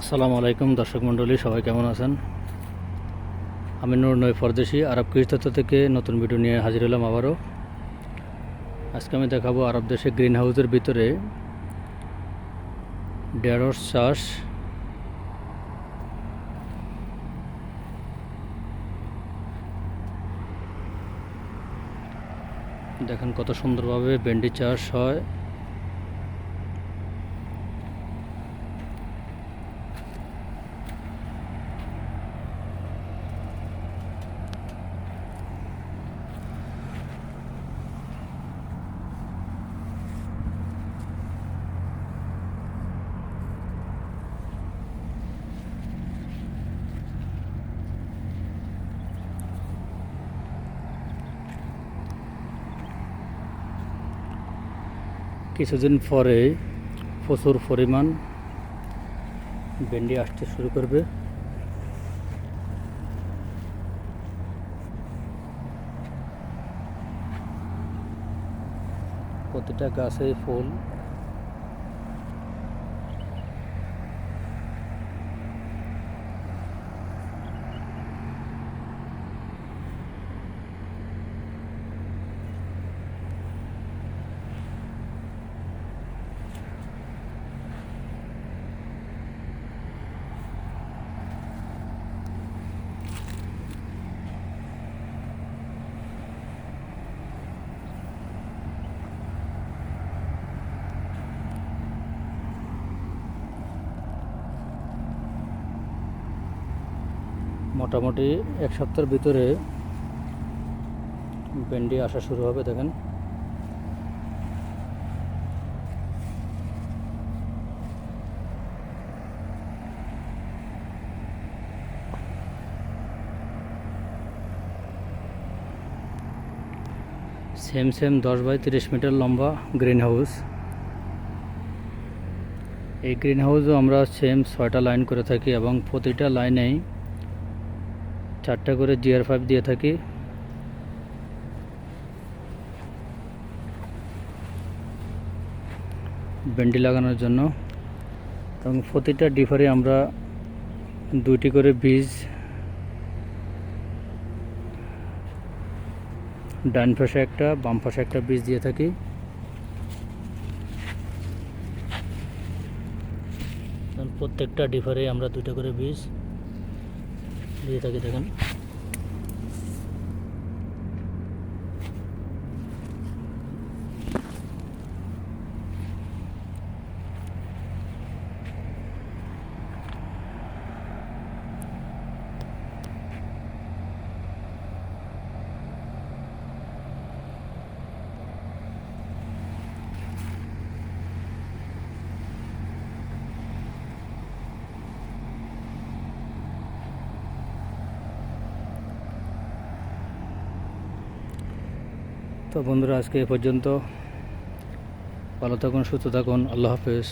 আসসালামু আলাইকুম দর্শক মণ্ডলী, সবাই কেমন আছেন? আমি নূর নয় ফরদেশি, আরব কৃষিতত্ত্ব থেকে নতুন ভিডিও নিয়ে হাজির হলাম আবারও। আজকে আমি দেখাবো আরব দেশে গ্রিন হাউসের ভিতরে ঢেঁড়স চাষ। দেখেন কত সুন্দরভাবে ভেন্ডি চাষ হয়। কিছুদিন পরে প্রচুর পরিমাণ ভেন্ডি আসতে শুরু করবে। প্রতিটা গাছে ফুল। মোটামুটি এক সপ্তাহের ভিতরে ভেন্ডি আসা শুরু হবে, দেখেন। সেম সেম দশ বাই তিরিশ মিটার লম্বা গ্রিন হাউস এই গ্রিন হাউসও আমরা সেম ছয়টা লাইন করে থাকি এবং প্রতিটা লাইনেই চারটা করে জিআর ফাইভ দিয়ে থাকি। ভেন্ডি লাগানোর জন্য। এবং প্রতিটা ডিফারে আমরা দুইটি করে বীজ ডান পাশে একটা, বাম পাশে একটা বীজ দিয়ে থাকি। প্রত্যেকটা ডিফারে আমরা দুটো করে বীজ দিয়ে থাকে দেখেন। তো বন্ধুরা আজকে এ পর্যন্ত। ভালো থাকুন সুস্থ থাকুন আল্লাহ হাফেজ।